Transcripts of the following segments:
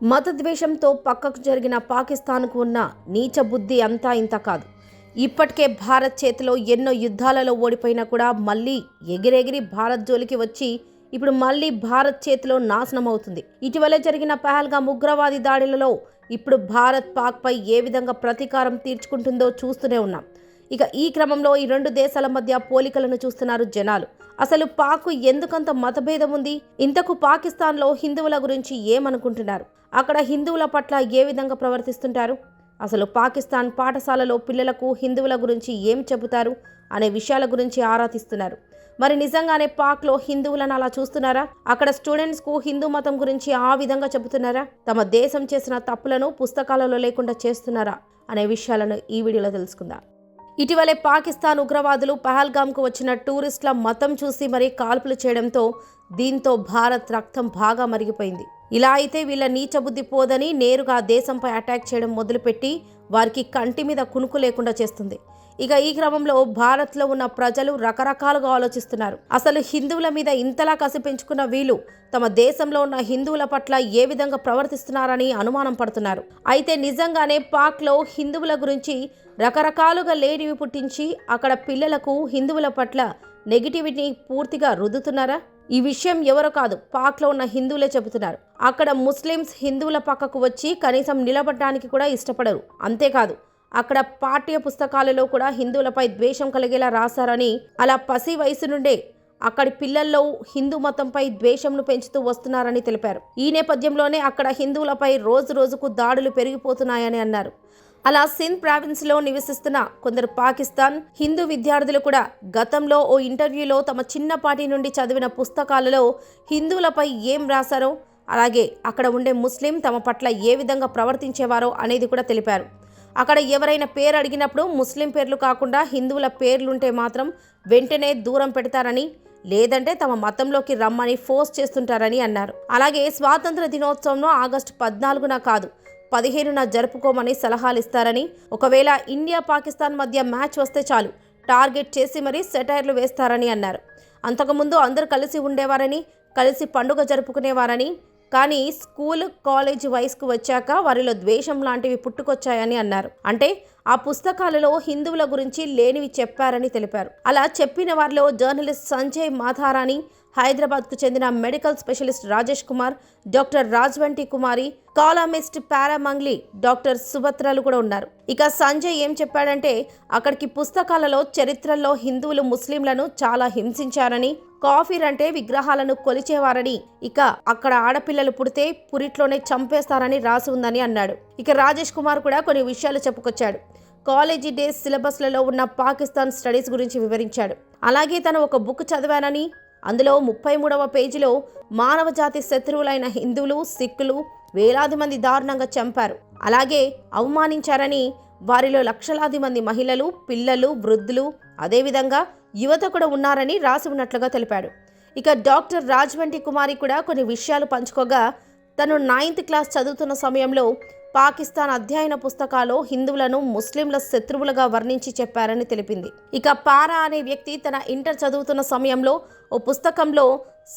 మతద్వేషంతో పక్కకు జరిగిన పాకిస్తాన్కు ఉన్న నీచ బుద్ధి అంతా ఇంత కాదు. ఇప్పటికే భారత్ చేతిలో ఎన్నో యుద్ధాలలో ఓడిపోయినా కూడా మళ్ళీ ఎగిరెగిరి భారత్ జోలికి వచ్చి ఇప్పుడు మళ్ళీ భారత్ చేతిలో నాశనం అవుతుంది ఇటీవల జరిగిన పహల్గా ఉగ్రవాది దాడులలో ఇప్పుడు భారత్ పాక్పై ఏ విధంగా ప్రతీకారం తీర్చుకుంటుందో చూస్తూనే ఉన్నాం. ఇక ఈ క్రమంలో ఈ రెండు దేశాల మధ్య పోలికలను చూస్తున్నారు జనాలు. అసలు పాక్ ఎందుకంత మతభేదం ఉంది? ఇంతకు పాకిస్తాన్లో హిందువుల గురించి ఏమనుకుంటున్నారు? అక్కడ హిందువుల పట్ల ఏ విధంగా ప్రవర్తిస్తుంటారు? అసలు పాకిస్తాన్ పాఠశాలలో పిల్లలకు హిందువుల గురించి ఏం చెబుతారు అనే విషయాల గురించి ఆరా తీస్తున్నారు. మరి నిజంగానే పాక్లో హిందువులను అలా చూస్తున్నారా? అక్కడ స్టూడెంట్స్కు హిందూ మతం గురించి ఆ విధంగా చెబుతున్నారా? తమ దేశం చేసిన తప్పులను పుస్తకాలలో లేకుండా చేస్తున్నారా? అనే విషయాలను ఈ వీడియోలో తెలుసుకుందాం. ఇటీవలే పాకిస్తాన్ ఉగ్రవాదులు పహల్గామ్కు వచ్చిన టూరిస్టుల మతం చూసి మరీ కాల్పులు చేయడంతో దీంతో భారత్ రక్తం బాగా మరిగిపోయింది. ఇలా అయితే వీళ్ళ నీచబుద్ధి పోదని నేరుగా దేశంపై అటాక్ చేయడం మొదలుపెట్టి వారికి కంటి మీద కునుకు లేకుండా చేస్తుంది. ఇక ఈ క్రమంలో భారత్లో ఉన్న ప్రజలు రకరకాలుగా ఆలోచిస్తున్నారు. అసలు హిందువుల మీద ఇంతలా కసి పెంచుకున్న వీళ్ళు తమ దేశంలో ఉన్న హిందువుల పట్ల ఏ విధంగా ప్రవర్తిస్తున్నారని అనుమానం పడుతున్నారు. అయితే నిజంగానే పాక్లో హిందువుల గురించి రకరకాలుగా లేనివి పుట్టించి అక్కడ పిల్లలకు హిందువుల పట్ల నెగిటివిటీ పూర్తిగా రుద్దుతున్నారా? ఈ విషయం ఎవరో కాదు పాక్లో ఉన్న హిందువులే చెబుతున్నారు. అక్కడ ముస్లిమ్స్ హిందువుల పక్కకు వచ్చి కనీసం నిలబడడానికి కూడా ఇష్టపడరు. అంతేకాదు అక్కడ పాఠ్య పుస్తకాలలో కూడా హిందువులపై ద్వేషం కలిగేలా రాశారని అలా పసి వయసు నుండే అక్కడి పిల్లల్లో హిందూ మతంపై ద్వేషంను పెంచుతూ వస్తున్నారని తెలిపారు. ఈ నేపథ్యంలోనే అక్కడ హిందువులపై రోజు రోజుకు దాడులు పెరిగిపోతున్నాయని అన్నారు. అలా సింధ్ ప్రావిన్స్లో నివసిస్తున్న కొందరు పాకిస్తాన్ హిందూ విద్యార్థులు కూడా గతంలో ఓ ఇంటర్వ్యూలో తమ చిన్నపాటి నుండి చదివిన పుస్తకాలలో హిందువులపై ఏం రాశారో అలాగే అక్కడ ఉండే ముస్లిం తమ పట్ల ఏ విధంగా ప్రవర్తించేవారో అనేది కూడా తెలిపారు. అక్కడ ఎవరైనా పేరు అడిగినప్పుడు ముస్లిం పేర్లు కాకుండా హిందువుల పేర్లుంటే మాత్రం వెంటనే దూరం పెడతారని లేదంటే తమ మతంలోకి రమ్మని ఫోర్స్ చేస్తుంటారని అన్నారు. అలాగే స్వాతంత్ర దినోత్సవంలో ఆగస్టు పద్నాలుగున కాదు పదిహేనున జరుపుకోమని సలహాలు ఇస్తారని ఒకవేళ ఇండియా పాకిస్తాన్ మధ్య మ్యాచ్ వస్తే చాలు. టార్గెట్ చేసి మరీ సెటైర్లు వేస్తారని అన్నారు. అంతకుముందు అందరూ కలిసి ఉండేవారని కలిసి పండుగ జరుపుకునేవారని. కానీ స్కూల్ కాలేజ్ వయసుకు వచ్చాక వారిలో ద్వేషం లాంటివి పుట్టుకొచ్చాయని అన్నారు. అంటే ఆ పుస్తకాలలో హిందువుల గురించి లేనివి చెప్పారని తెలిపారు. అలా చెప్పిన వారిలో జర్నలిస్ట్ సంజయ్ మాథారాని హైదరాబాద్కు చెందిన medical specialist Rajesh Kumar doctor రాజ్వంటి Kumari columnist Paramangli doctor సుభద్రలు కూడా ఉన్నారు. ఇక సంజయ్ ఏం చెప్పాడంటే అక్కడికి పుస్తకాలలో చరిత్రల్లో హిందువులు ముస్లింలను చాలా హింసించారని కాఫీర్ అంటే విగ్రహాలను కొలిచేవారని ఇక అక్కడ ఆడపిల్లలు పుడితే పురిట్లోనే చంపేస్తారని రాసి ఉందని అన్నాడు. ఇక రాజేష్ కుమార్ కూడా కొన్ని విషయాలు చెప్పుకొచ్చాడు. కాలేజీ డేస్ సిలబస్లలో ఉన్న పాకిస్తాన్ స్టడీస్ గురించి వివరించాడు. అలాగే తను ఒక బుక్ చదివానని అందులో ముప్పై మూడవ పేజీలో మానవజాతి శత్రువులైన హిందువులు సిక్కులు వేలాది మంది దారుణంగా చంపారు. అలాగే అవమానించారని వారిలో లక్షలాది మంది మహిళలు పిల్లలు వృద్ధులు అదేవిధంగా యువత కూడా ఉన్నారని రాసి ఉన్నట్లుగా తెలిపాడు. ఇక డాక్టర్ రాజ్వంటి కుమారి కూడా కొన్ని విషయాలు పంచుకోగా తను నైన్త్ క్లాస్ చదువుతున్న సమయంలో పాకిస్తాన్ అధ్యయన పుస్తకాలు హిందువులను ముస్లింల శత్రువులుగా వర్ణించి చెప్పారని తెలిపింది. ఇక పారా అనే వ్యక్తి తన ఇంటర్ చదువుతున్న సమయంలో ఓ పుస్తకంలో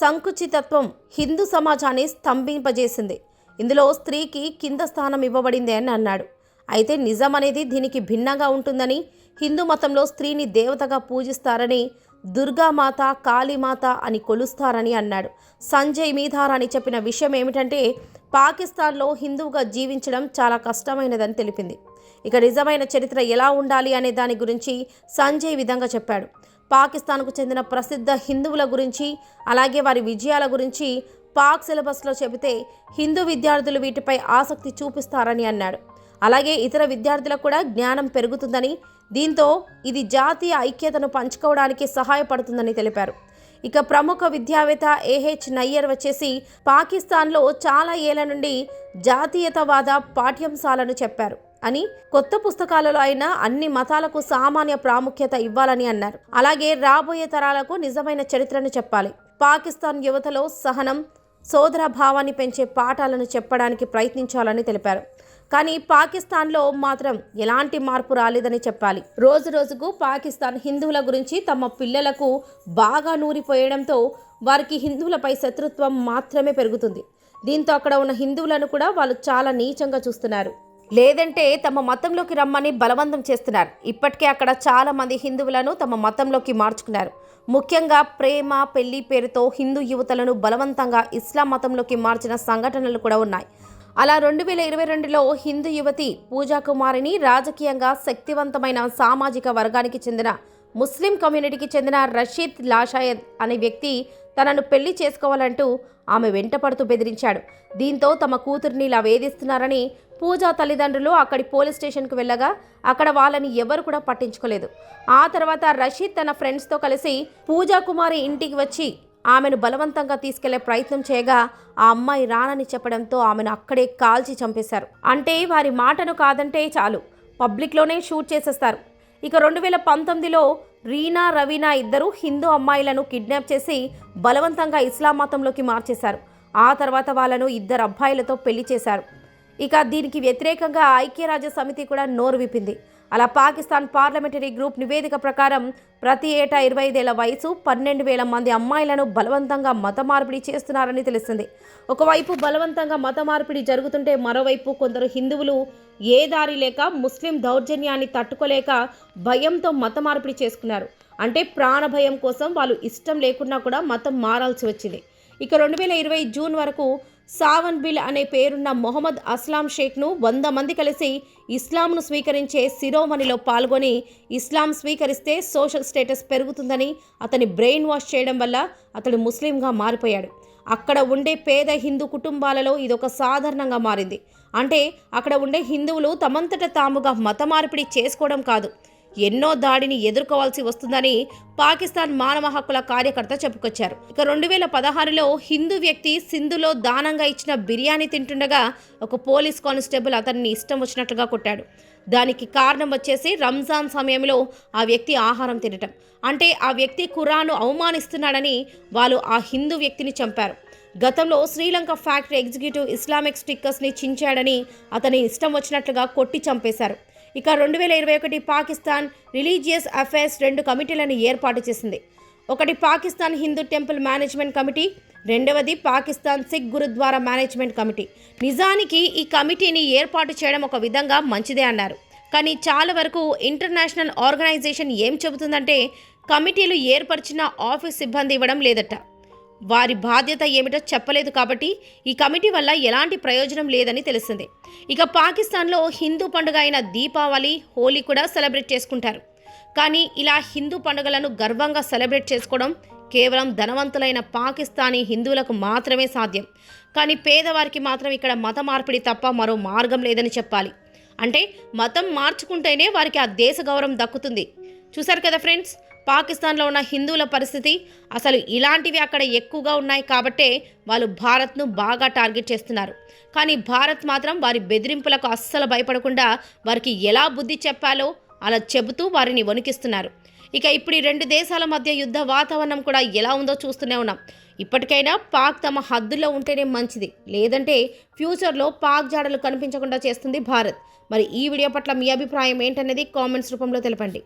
సంకుచితత్వం హిందూ సమాజాన్ని స్తంభింపజేసింది. ఇందులో స్త్రీకి కింద స్థానం ఇవ్వబడింది అని అన్నాడు. అయితే నిజం అనేది దీనికి భిన్నంగా ఉంటుందని హిందూ మతంలో స్త్రీని దేవతగా పూజిస్తారని దుర్గామాత కాళీమాత అని కొలుస్తారని అన్నాడు. సంజయ్ మీధార్ అని చెప్పిన విషయం ఏమిటంటే పాకిస్తాన్లో హిందువుగా జీవించడం చాలా కష్టమైనదని తెలిపింది. ఇక నిజమైన చరిత్ర ఎలా ఉండాలి అనే దాని గురించి సంజయ్ విధంగా చెప్పాడు. పాకిస్తాన్కు చెందిన ప్రసిద్ధ హిందువుల గురించి అలాగే వారి విజయాల గురించి పాక్ సిలబస్లో చెబితే హిందూ విద్యార్థులు వీటిపై ఆసక్తి చూపిస్తారని అన్నాడు. అలాగే ఇతర విద్యార్థులకు కూడా జ్ఞానం పెరుగుతుందని దీంతో ఇది జాతీయ ఐక్యతను పంచుకోవడానికి సహాయపడుతుందని తెలిపారు. ఇక ప్రముఖ విద్యావేత్త ఏహెచ్ నయ్యర్ వచ్చేసి పాకిస్తాన్లో చాలా ఏళ్ళ నుండి జాతీయతవాద పాఠ్యాంశాలను చెప్పారు అని కొత్త పుస్తకాలలో అయినా అన్ని మతాలకు సామాన్య ప్రాముఖ్యత ఇవ్వాలని అన్నారు. అలాగే రాబోయే తరాలకు నిజమైన చరిత్రను చెప్పాలి. పాకిస్తాన్ యువతలో సహనం సోదర భావాన్ని పెంచే పాఠాలను చెప్పడానికి ప్రయత్నించాలని తెలిపారు. కానీ పాకిస్తాన్లో మాత్రం ఎలాంటి మార్పు రాలేదని చెప్పాలి. రోజు రోజుకు పాకిస్తాన్ హిందువుల గురించి తమ పిల్లలకు బాగా నూరిపోయడంతో వారికి హిందువులపై శత్రుత్వం మాత్రమే పెరుగుతుంది. దీంతో అక్కడ ఉన్న హిందువులను కూడా వాళ్ళు చాలా నీచంగా చూస్తున్నారు. లేదంటే తమ మతంలోకి రమ్మని బలవంతం చేస్తున్నారు. ఇప్పటికే అక్కడ చాలా మంది హిందువులను తమ మతంలోకి మార్చుకున్నారు. ముఖ్యంగా ప్రేమ పెళ్ళి పేరుతో హిందూ యువతలను బలవంతంగా ఇస్లాం మతంలోకి మార్చిన సంఘటనలు కూడా ఉన్నాయి. అలా రెండు వేల ఇరవై రెండులో హిందూ యువతి పూజా కుమారిని రాజకీయంగా శక్తివంతమైన సామాజిక వర్గానికి చెందిన ముస్లిం కమ్యూనిటీకి చెందిన రషీద్ లాషాయద్ అనే వ్యక్తి తనను పెళ్ళి చేసుకోవాలంటూ ఆమె వెంటపడుతూ బెదిరించాడు. దీంతో తమ కూతురిని ఇలా వేధిస్తున్నారని పూజా తల్లిదండ్రులు అక్కడి పోలీస్ స్టేషన్కు వెళ్ళగా అక్కడ వాళ్ళని ఎవరు కూడా పట్టించుకోలేదు. ఆ తర్వాత రషీద్ తన ఫ్రెండ్స్తో కలిసి పూజా కుమారి ఇంటికి వచ్చి ఆమెను బలవంతంగా తీసుకెళ్ళే ప్రయత్నం చేయగా ఆ అమ్మాయి రానని చెప్పడంతో ఆమెను అక్కడే కాల్చి చంపేశారు. అంటే వారి మాటను కాదంటే చాలు. పబ్లిక్లోనే షూట్ చేసేస్తారు. ఇక రెండు వేల పంతొమ్మిదిలో రీనా రవీనా ఇద్దరు హిందూ అమ్మాయిలను కిడ్నాప్ చేసి బలవంతంగా ఇస్లాం మతంలోకి మార్చేశారు. ఆ తర్వాత వాళ్ళను ఇద్దరు అబ్బాయిలతో పెళ్ళి చేశారు. ఇక దీనికి వ్యతిరేకంగా ఐక్యరాజ్య సమితి కూడా నోరు విప్పింది. అలా పాకిస్తాన్ పార్లమెంటరీ గ్రూప్ నివేదిక ప్రకారం ప్రతి ఏటా ఇరవై ఐదేళ్ళ వయసు పన్నెండు వేల మంది అమ్మాయిలను బలవంతంగా మత మార్పిడి చేస్తున్నారని తెలిసింది. ఒకవైపు బలవంతంగా మత మార్పిడి జరుగుతుంటే మరోవైపు కొందరు హిందువులు ఏ దారి లేక ముస్లిం దౌర్జన్యాన్ని తట్టుకోలేక భయంతో మత మార్పిడి చేసుకున్నారు. అంటే ప్రాణ భయం కోసం వాళ్ళు ఇష్టం లేకున్నా కూడా మతం మారాల్సి వచ్చింది. ఇక రెండు వేల ఇరవై జూన్ వరకు సావన్ బిల్ అనే పేరున్న మొహమ్మద్ అస్లాం షేక్ను వంద మంది కలిసి ఇస్లాంను స్వీకరించే శిరోమణిలో పాల్గొని ఇస్లాం స్వీకరిస్తే సోషల్ స్టేటస్ పెరుగుతుందని అతని బ్రెయిన్ వాష్ చేయడం వల్ల అతడు ముస్లింగా మారిపోయాడు. అక్కడ ఉండే పేద హిందూ కుటుంబాలలో ఇదొక సాధారణంగా మారింది. అంటే అక్కడ ఉండే హిందువులు తమంతట తాముగా మత మార్పిడి చేసుకోవడం కాదు. ఎన్నో దాడిని ఎదుర్కోవాల్సి వస్తుందని పాకిస్తాన్ మానవ హక్కుల కార్యకర్త చెప్పుకొచ్చారు. ఇక రెండు వేల పదహారులో హిందూ వ్యక్తి సింధులో దానంగా ఇచ్చిన బిర్యానీ తింటుండగా ఒక పోలీస్ కానిస్టేబుల్ అతన్ని ఇష్టం వచ్చినట్లుగా కొట్టాడు. దానికి కారణం వచ్చేసి రంజాన్ సమయంలో ఆ వ్యక్తి ఆహారం తినటం. అంటే ఆ వ్యక్తి ఖురాను అవమానిస్తున్నాడని వాళ్ళు ఆ హిందూ వ్యక్తిని చంపారు. గతంలో శ్రీలంక ఫ్యాక్టరీ ఎగ్జిక్యూటివ్ ఇస్లామిక్ స్టిక్కర్స్ని చించాడని అతని ఇష్టం వచ్చినట్లుగా కొట్టి చంపేశారు. ఇక రెండు వేల ఇరవై ఒకటి పాకిస్తాన్ రిలీజియస్ అఫైర్స్ రెండు కమిటీలను ఏర్పాటు చేసింది. ఒకటి Pakistan Hindu temple management committee రెండవది పాకిస్తాన్ సిక్ గురుద్వారా మేనేజ్మెంట్ కమిటీ. నిజానికి ఈ కమిటీని ఏర్పాటు చేయడం ఒక విధంగా మంచిదే అన్నారు. కానీ చాలా వరకు ఇంటర్నేషనల్ ఆర్గనైజేషన్ ఏం చెబుతుందంటే కమిటీలు ఏర్పరిచిన ఆఫీస్ సిబ్బంది ఇవ్వడం లేదట. వారి బాధ్యత ఏమిటో చెప్పలేదు కాబట్టి ఈ కమిటీ వల్ల ఎలాంటి ప్రయోజనం లేదని తెలిసింది. ఇక పాకిస్తాన్లో హిందూ పండుగ అయిన దీపావళి హోలీ కూడా సెలబ్రేట్ చేసుకుంటారు. కానీ ఇలా హిందూ పండుగలను గర్వంగా సెలబ్రేట్ చేసుకోవడం కేవలం ధనవంతులైన పాకిస్తానీ హిందువులకు మాత్రమే సాధ్యం. కానీ పేదవారికి మాత్రం ఇక్కడ మత మార్పిడి తప్ప మరో మార్గం లేదని చెప్పాలి. అంటే మతం మార్చుకుంటేనే వారికి ఆ దేశ గౌరవం దక్కుతుంది. చూసారు కదా ఫ్రెండ్స్? పాకిస్తాన్లో ఉన్న హిందువుల పరిస్థితి అసలు ఇలాంటివి అక్కడ ఎక్కువగా ఉన్నాయి కాబట్టే వాళ్ళు భారత్ను బాగా టార్గెట్ చేస్తున్నారు. కానీ భారత్ మాత్రం వారి బెదిరింపులకు అస్సలు భయపడకుండా వారికి ఎలా బుద్ధి చెప్పాలో అలా చెబుతూ వారిని వణికిస్తున్నారు. ఇక ఇప్పుడు ఈ రెండు దేశాల మధ్య యుద్ధ వాతావరణం కూడా ఎలా ఉందో చూస్తూనే ఉన్నాం. ఇప్పటికైనా పాక్ తమ హద్దుల్లో ఉంటేనే మంచిది. లేదంటే ఫ్యూచర్లో పాక్ జాడలు కనిపించకుండా చేస్తుంది భారత్. మరి ఈ వీడియో పట్ల మీ అభిప్రాయం ఏంటనేది కామెంట్స్ రూపంలో తెలపండి.